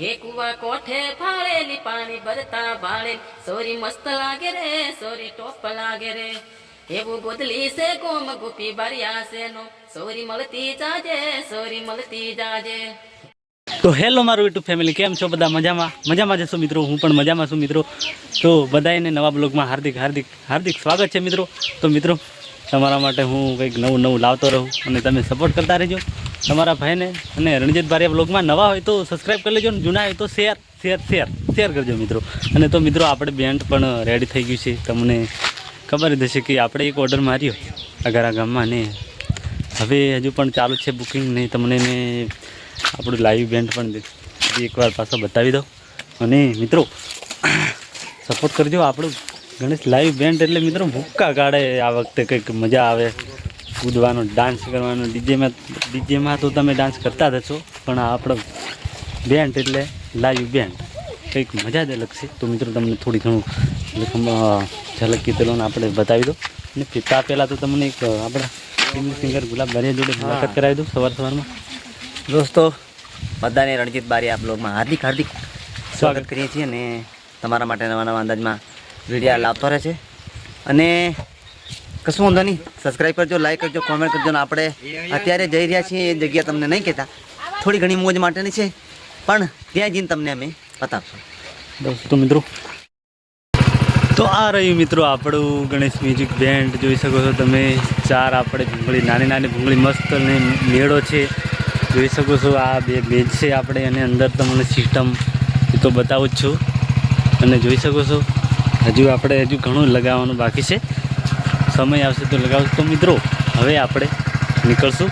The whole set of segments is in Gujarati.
હે કુવા કોઠે ફાળેલી પાણી ભરતા ભાળે સોરી મસ્ત લાગે રે, સોરી ટોપ લાગે રે. એવું ગોદલી છે કોમ ગુપી બારિયા છે નો. સોરી મળતી જાજે, સોરી મળતી જાજે. તો હેલો મારું યુટ્યુબ ફેમિલી, કેમ છો બધા? મજામાં? મજામાં જશો મિત્રો? હું પણ મજામાં છું મિત્રો. તો બધાને નવા બ્લોગમાં હાર્દિક હાર્દિક હાર્દિક સ્વાગત છે મિત્રો. તો મિત્રો તમારા માટે હું કંઈક નવું નવું લાવતો રહું અને તમે સપોર્ટ કરતા રહેજો. તમારા ભાઈને અને રણજીત ભારિયા બ્લોગમાં નવા હોય તો સબસ્ક્રાઈબ કરી લેજો અને જૂના હોય તો શેર શેર શેર શેર કરજો મિત્રો. અને તો મિત્રો આપણે બેન્ડ પણ રેડી થઈ ગયું છે. તમને ખબર જ હશે કે આપણે એક ઓર્ડર માર્યો અગારા ગામમાં ને હવે હજુ પણ ચાલુ છે બુકિંગ ને તમને મેં આપણું લાઈવ બેન્ડ પણ એકવાર પાછો બતાવી દો અને મિત્રો સપોર્ટ કરજો આપણું ગણેશ લાઈવ બેન્ડ એટલે મિત્રો ભૂક્કા કાઢે આ વખતે કંઈક મજા આવે. કૂદવાનો ડાન્સ કરવાનો. ડીજેમાં ડીજેમાં તો તમે ડાન્સ કરતા જ હશો પણ આ આપણો બેન્ડ એટલે લાઈવ બેન્ડ કંઈક મજા જ અલગ છે. તો મિત્રો તમને થોડી ઘણું ઝલક કીધેલોને આપણે બતાવી દો અને પિતા પહેલાં તો તમને એક આપણા સિંગર ગુલાબ બારિયા જોડે મુલાકાત કરાવી દઉં સવાર સવારમાં. દોસ્તો બધાને રણજીત બારી આપ બ્લોગમાં હાર્દિક હાર્દિક સ્વાગત. કરીએ છીએ અને તમારા માટે નવા નવા અંદાજમાં વીડિયો લાવતો રહે છે. અને કશું વાંધો નહીં. સબસ્ક્રાઈબ કરજો લાઈક કરજો કોમેન્ટ કરજો ને આપણે અત્યારે જઈ રહ્યા છીએ એ જગ્યા તમને નહીં કહેતા. થોડી ઘણી મોજ માટેની છે, પણ ત્યાં જઈને તમને અમે બતાવશું. દોસ્તો, મિત્રો. તો આ રહ્યું મિત્રો આપણું ગણેશ મ્યુઝિક બેન્ડ. જોઈ શકો છો તમે, ચાર આપણે ભૂંગળી, નાની નાની ભૂંગળી મસ્ત અને મેળો છે. જોઈ શકો છો આ બે બેજ છે આપણે અને અંદર તમને સિસ્ટમ એ તો બતાવું જ છું. અને જોઈ શકો છો હજુ આપણે હજુ ઘણું લગાવવાનું બાકી છે. સમય આવશે તો લગાવશું. તો મિત્રો હવે આપણે નીકળશું.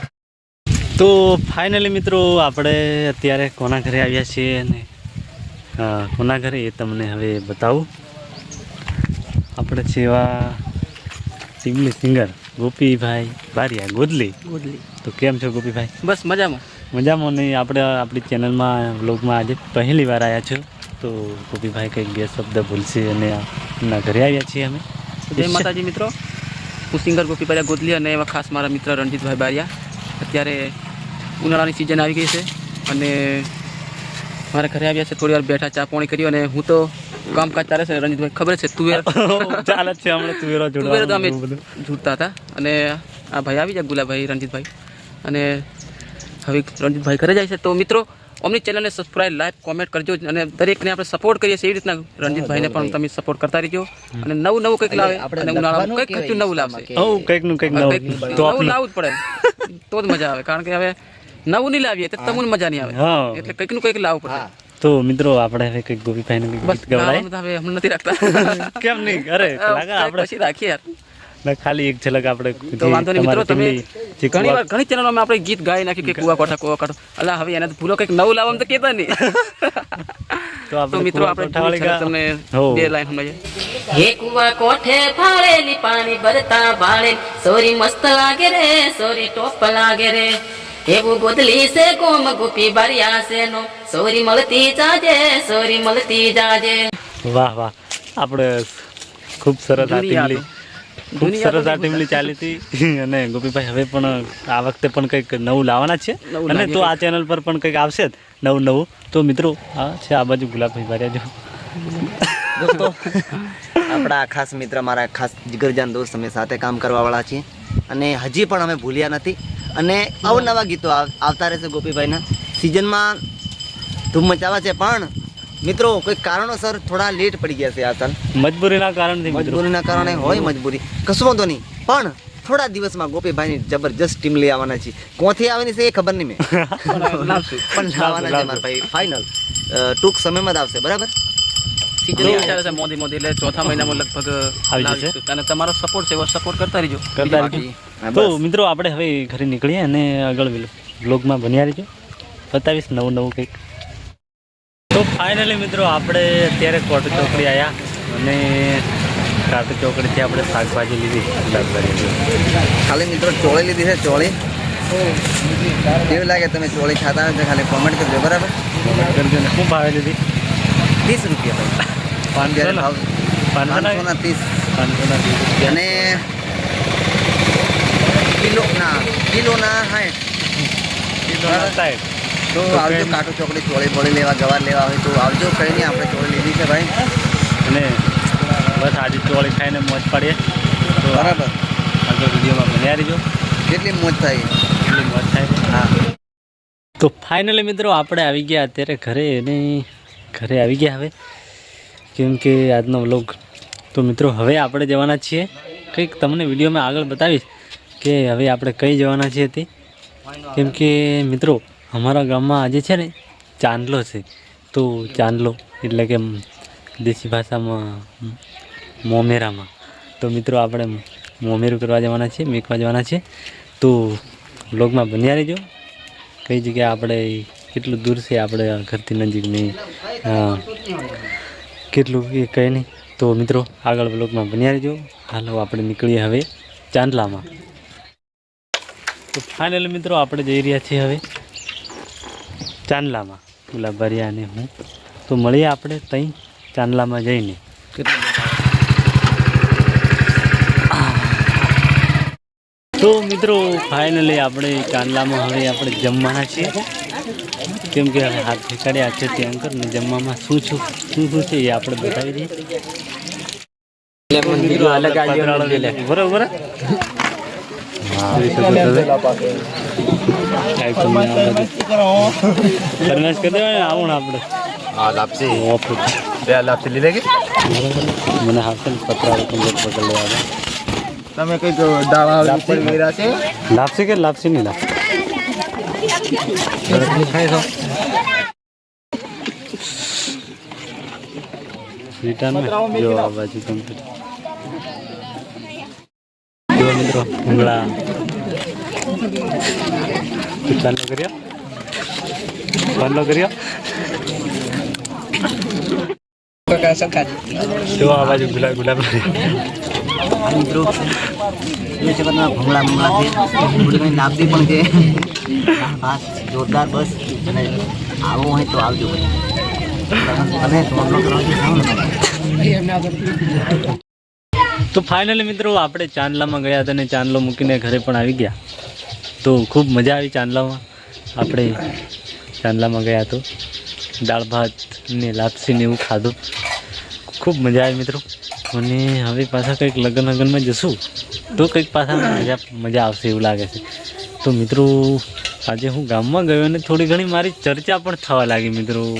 તો ફાઇનલી મિત્રો આપણે અત્યારે કોના ઘરે આવ્યા છીએ અને કોના ઘરે એ તમને હવે બતાવું. આપણે છે સિંગલી સિંગર ગોપીભાઈ બારિયા ગોદલી. ગોદલી. તો કેમ છો ગોપીભાઈ? બસ મજામાં. મજામાં નહીં આપણે આપણી ચેનલમાં વ્લોગમાં આજે પહેલી વાર આવ્યા છો. તો ગોપીભાઈ કંઈક બે શબ્દ ભૂલશે અને એમના ઘરે આવ્યા છીએ અમે. જય માતાજી મિત્રો. હું સિંગર ગોપી બારિયા ગોદલી અને એવા ખાસ મારા મિત્ર રણજીતભાઈ બારિયા. અત્યારે ઉનાળાની સિઝન આવી ગઈ છે અને મારા ઘરે આવ્યા છે થોડી વાર બેઠા ચા પાણી કર્યું અને હું તો કામકાજ ચાલે છે રણજીતભાઈ ખબર છે તુવેર ચાલે છે હમણાં તુવેરો તુવેર તો અમે જૂટતા હતા. અને આ ભાઈ આવી જાય ગુલાભાઈ રણજીતભાઈ. અને હવે રણજીતભાઈ ઘરે જાય છે. તો મિત્રો અમની ચેનલને સબસ્ક્રાઈબ લાઈક કોમેન્ટ કરજો અને દરેકને આપણે સપોર્ટ કરીએ છીએ એવી રીતના રણજીતભાઈને પણ તમે સપોર્ટ કરતા રહેજો. અને નવું નવું કંઈક લાવે અને ઉનાળામાં કંઈક ખર્ચું નવું લાવશે. કંઈકનું કંઈક કંઈક નવું લાવવું જ પડે. તો જ મજા આવે કારણ કે હવે નવું નહીં લાવીએ તો તમને મજા નહીં આવે. એટલે એટલે કંઈકનું કંઈક લાવવું પડે. તો મિત્રો આપણે હવે કંઈક ગોપીભાઈને ગીત ગવડાય હવે હમણાં નથી રાખતા. કેમ નહીં? અરે આપણે પછી રાખીએ યાર. ના, ખાલી એક ઝલક આપણે તો વાંધો નહીં મિત્રો તમે જે ઘણી વાર ઘણી ચેનલોમાં આપણે ગીત ગાઈ નાખ્યું કે કુવા કોઠા કુવા કોઠા અલા હવે એને ભૂલો કંઈક નવું લાવવાનું તો કહેતા નહીં. તો તો આપણે મિત્રો આપણે તમને બે લાઈન સમજાવીએ. હે કુવા કોઠે ફાળેલી પાણી ભરતા ભાળે સોરી મસ્ત લાગે રે સોરી ટોપ લાગે રે. એવું ગોદલી છે કોમ ગોપી બારિયા છે નો. સોરી મળતી જાજે સોરી મળતી જાજે. વાહ વાહ. આપણે ખૂબ સરસ આ ખૂબ સરસ આ ટીમલી ચાલી હતી. અને ગોપીભાઈ હવે પણ આ વખતે પણ કંઈક નવું લાવવાના છે. અને તો આ ચેનલ પર પણ કંઈક આવશે જ. નવું નવું. તો મિત્રો આ છે આ બાજુ ગુલાબભાઈ ભાર્યા જો દોસ્તો આપણા ખાસ મિત્ર મારા ખાસ જીગરજાન દોસ્ત અમે સાથે કામ કરવાવાળા છીએ. અને હજી પણ અમે ભૂલ્યા નથી. અને અવનવા ગીતો આવતા રહેશે ગોપીભાઈના. સિઝનમાં ધૂમ મચાવા છે પણ મિત્રો કોઈ કારણોસર થોડા લેટ પડી ગયા છે આ સાલ. મજબૂરીના કારણથી મજબૂરીના કારણે હોય મજબૂરી. કશું વાંધો નહીં પણ થોડા દિવસમાં ગોપીભાઈની જબરજસ્ત ટીમ લઈ આવવાના છે કોથી આવવાની છે એ ખબર નહીં મેં. પણ લાવવાના છે મારા ભાઈ ફાઇનલ ટૂંક સમયમાં જ આવશે બરાબર? મોદી મોદી એટલે ચોથા મહિનામાં લગભગ આવી જશે. અને તમારો સપોર્ટ છે એવો સપોર્ટ કરતા રહીજો. કરતા રહીજો. તો મિત્રો આપણે હવે ઘરે નીકળીએ અને આગળ બ્લોગમાં બન્યા રહીજો. બતાવીશ નવું નવું કંઈક. તો ફાઇનલી મિત્રો આપણે અત્યારે કોટ ચોકડી આવ્યા અને કાટ ચોકડીથી આપણે શાકભાજી લીધી ખાલી મિત્રો ચોળી લીધી છે ચોળી. કેવી લાગે તમે ચોળી ખાતા હોય તો ખાલી કોમેન્ટ કરજો બરાબર? કરજો ને. શું ભાવે લીધી ત્રીસ રૂપિયા પાંચસો અત્યારે ના? ભાવ પાંચસો પાંચસો ના? ના ત્રીસ. પાંચસો ના ત્રીસ અને કિલો ના કિલો ના સાઠ. કિલો સાઠ. તો આવજો કાટો ચોકડી ચોળી બોળી લેવા ગવાર લેવા હોય તો આવજો. કંઈ નહીં આપણે ચોળી લીધી છે ભાઈ. અને બસ આજે ચોળી ખાઈને મોજ પાડીએ. તો બરાબર. આગળ વિડીયોમાં બન્યા રહીજો. કેટલી મોજ થાય. એટલી મોજ થાય. હા. તો ફાઇનલી મિત્રો આપણે આવી ગયા અત્યારે ઘરે અને ઘરે આવી ગયા હવે. કેમ કે આજનો વ્લોગ તો મિત્રો હવે આપણે જવાના છીએ. કંઈક તમને વિડીયોમાં આગળ બતાવીશ કે હવે આપણે કઈ જવાના છીએ તે. કેમ કે મિત્રો અમારા ગામમાં આજે છે ને ચાંદલો છે. તો ચાંદલો એટલે કે દેશી ભાષામાં મોમેરામાં. તો મિત્રો આપણે મોમેરું કરવા જવાના છીએ, મેકવા જવાના છીએ. તો બ્લોગમાં બન્યા રહેજો. કઈ જગ્યાએ આપણે કેટલું દૂર છે આપણે ઘરથી નજીક નહીં કેટલું એ કંઈ નહીં. તો મિત્રો આગળ બ્લોગમાં બન્યા રહેજો. હાલો આપણે નીકળીએ હવે ચાંદલામાં. તો ફાઇનલ મિત્રો આપણે જઈ રહ્યા છીએ હવે. ચાંદલામાં. ભર્યા અને હું. તો મળીએ આપણે ત્યાં ચાંદલામાં જઈને. તો મિત્રો ફાઇનલી આપણે ચાંદલામાં હવે આપણે જમવાના છીએ. કેમ કે હવે હાથ ફેંકાડ્યા છે ત્યાં કર ને જમવામાં શું શું શું શું છે એ આપણે બતાવી દઈએ. બરોબર? ફરમાઈશ કરી દેવાય ને આવું ને આપણે હા લાપસી ઓફિસ બે લાપસી લીધે કે મને હાથે પતરા પંદર પકડ લેવા તમે કંઈક દાવા ઉપર ગયેલા છે લાપસી કે લાપસી નહીં લાપસી રિટર્ન જો આ બાજુ કમ્પ્લીટ જો મિત્રો ભૂંગળા ચાલો કર્યો? ચાલો કર્યો? જો આ બાજુ ગુલાબ ગુલાબ. મિત્રો એ છે બધા ભૂંગળા ભૂંગળા છે ઘણી લાપસી પણ છે હા જોરદાર બસ અને આવું હોય તો આવજો અને થોડો તો ફાઇનલી મિત્રો આપણે ચાંદલામાં ગયા હતા અને ચાંદલો મૂકીને ઘરે પણ આવી ગયા. તો ખૂબ મજા આવી ચાંદલામાં. આપણે ચાંદલામાં ગયા તો દાળ ભાત ને લાપસી ને એવું ખાધું. ખૂબ મજા આવી મિત્રો. અને હવે પાછા કંઈક લગ્ન લગ્નમાં જશું. તો કંઈક પાછા મજા મજા આવશે એવું લાગે છે. તો મિત્રો, આજે હું ગામમાં ગયો અને થોડી ઘણી મારી ચર્ચા પણ થવા લાગી મિત્રો.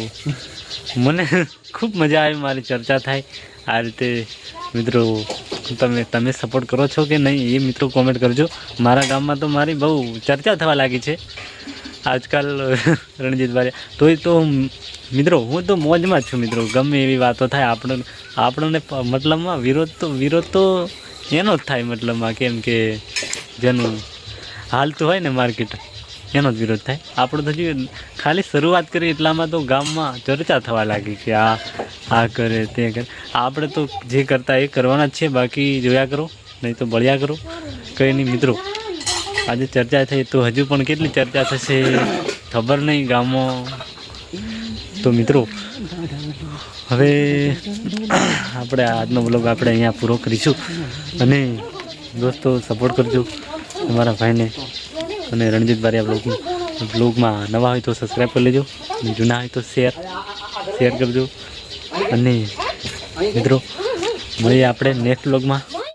મને ખૂબ મજા આવી મારી ચર્ચા થાય. આ રીતે, મિત્રો, તમે તમે સપોર્ટ કરો છો કે નહીં એ મિત્રો કોમેન્ટ કરજો. મારા ગામમાં તો મારી બહુ ચર્ચા થવા લાગી છે. આજકાલ રણજીતભાઈ તોય તો, મિત્રો, હું તો મોજમાં છું, મિત્રો. ગમે એવી વાતો થાય, આપણને આપણને મતલબમાં વિરોધ તો વિરોધ તો એનો જ થાય મતલબમાં, કેમ કે જેનું હાલતું હોય ને માર્કેટ એનો જ વિરોધ થાય. આપણે તો હજી ખાલી શરૂઆત કરી એટલામાં તો ગામમાં ચર્ચા થવા લાગી કે આ આ કરે, તે કરે. આપણે તો જે કરતા એ કરવાના જ છે, બાકી જોયા કરો, નહીં તો બળ્યા કરો. કંઈ નહીં મિત્રો, આજે ચર્ચા થઈ તો હજુ પણ કેટલી ચર્ચા થશે, ખબર નહીં ગામમાં તો મિત્રો, હવે આપણે આજનો બ્લોગ આપણે અહીંયા પૂરો કરીશું. અને દોસ્તો સપોર્ટ કરજો તમારા ભાઈને. અને રણજીત બારિયા બ્લોગ બ્લોગમાં નવા હોય તો સબસ્ક્રાઈબ કરી લેજો અને જૂના હોય તો શેર શેર કરજો. અને મિત્રો, મળીએ આપણે નેક્સ્ટ બ્લોગમાં